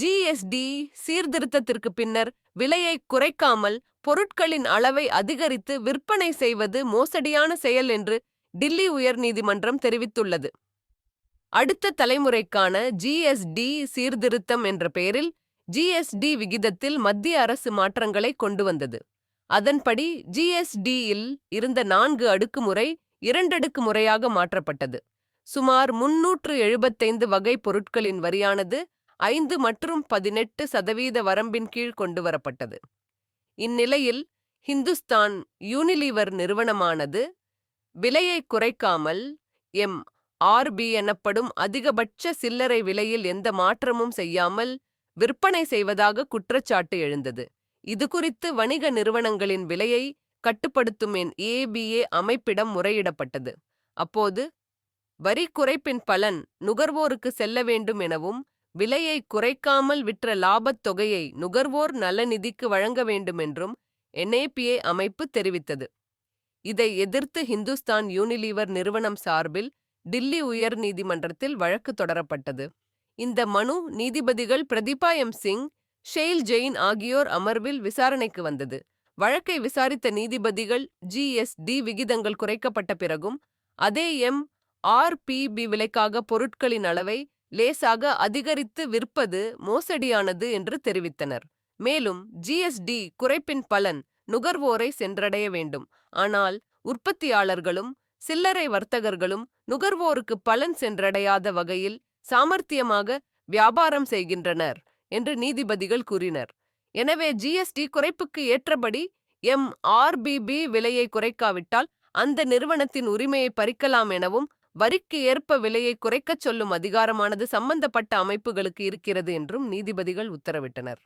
GST சீர்திருத்தத்திற்கு பின்னர் விலையை குறைக்காமல் பொருட்களின் அளவை அதிகரித்து விற்பனை செய்வது மோசடியான செயல் என்று டில்லி உயர்நீதிமன்றம் தெரிவித்துள்ளது. அடுத்த தலைமுறைக்கான ஜிஎஸ்டி சீர்திருத்தம் என்ற பெயரில் ஜிஎஸ்டி விகிதத்தில் மத்திய அரசு மாற்றங்களை கொண்டு வந்தது. அதன்படி ஜிஎஸ்டியில் இருந்த நான்கு அடுக்குமுறை இரண்டடுக்கு முறையாக மாற்றப்பட்டது. சுமார் முன்னூற்று எழுபத்தைந்து வகை பொருட்களின் வரியானது ஐந்து மற்றும் பதினெட்டு சதவீத வரம்பின் கீழ் கொண்டுவரப்பட்டது. இந்நிலையில் ஹிந்துஸ்தான் யூனிலீவர் நிறுவனமானது விலையை குறைக்காமல் எம் ஆர்பி எனப்படும் அதிகபட்ச சில்லறை விலையில் எந்த மாற்றமும் செய்யாமல் விற்பனை செய்வதாக குற்றச்சாட்டு எழுந்தது. இது குறித்து வணிக நிறுவனங்களின் விலையை கட்டுப்படுத்தும் என் ஏபிஏ அமைப்பிடம் முறையிடப்பட்டது. அப்போது வரி குறைப்பின் பலன் நுகர்வோருக்கு செல்ல வேண்டும் எனவும் விலையை குறைக்காமல் விற்ற லாபத் தொகையை நுகர்வோர் நலநிதிக்கு வழங்க வேண்டும் என்றும் என்ஏபிஏ அமைப்பு தெரிவித்தது. இதை எதிர்த்து ஹிந்துஸ்தான் யூனிலீவர் நிறுவனம் சார்பில் டில்லி உயர் நீதிமன்றத்தில் வழக்கு தொடரப்பட்டது. இந்த மனு நீதிபதிகள் பிரதீபா எம் சிங் ஷெயில் ஜெயின் ஆகியோர் அமர்வில் விசாரணைக்கு வந்தது. வழக்கை விசாரித்த நீதிபதிகள் ஜிஎஸ்டி விகிதங்கள் குறைக்கப்பட்ட பிறகும் அதே எம் ஆர்பிபி விலைக்காக பொருட்களின் அளவை லேசாக அதிகரித்து விற்பது மோசடியானது என்று தெரிவித்தனர். மேலும் ஜிஎஸ்டி குறைப்பின் பலன் நுகர்வோரை சென்றடைய வேண்டும். ஆனால் உற்பத்தியாளர்களும் சில்லறை வர்த்தகர்களும் நுகர்வோருக்கு பலன் சென்றடையாத வகையில் சாமர்த்தியமாக வியாபாரம் செய்கின்றனர் என்று நீதிபதிகள் கூறினர். எனவே ஜிஎஸ்டி குறைப்புக்கு ஏற்றபடி எம் ஆர்பிபி விலையை குறைக்காவிட்டால் அந்த நிறுவனத்தின் உரிமையை பறிக்கலாம் எனவும் வரிக்கு ஏற்ப விலையை குறைக்கச் சொல்லும் அதிகாரமானது சம்பந்தப்பட்ட அமைப்புகளுக்கு இருக்கிறது என்றும் நீதிபதிகள் உத்தரவிட்டனர்.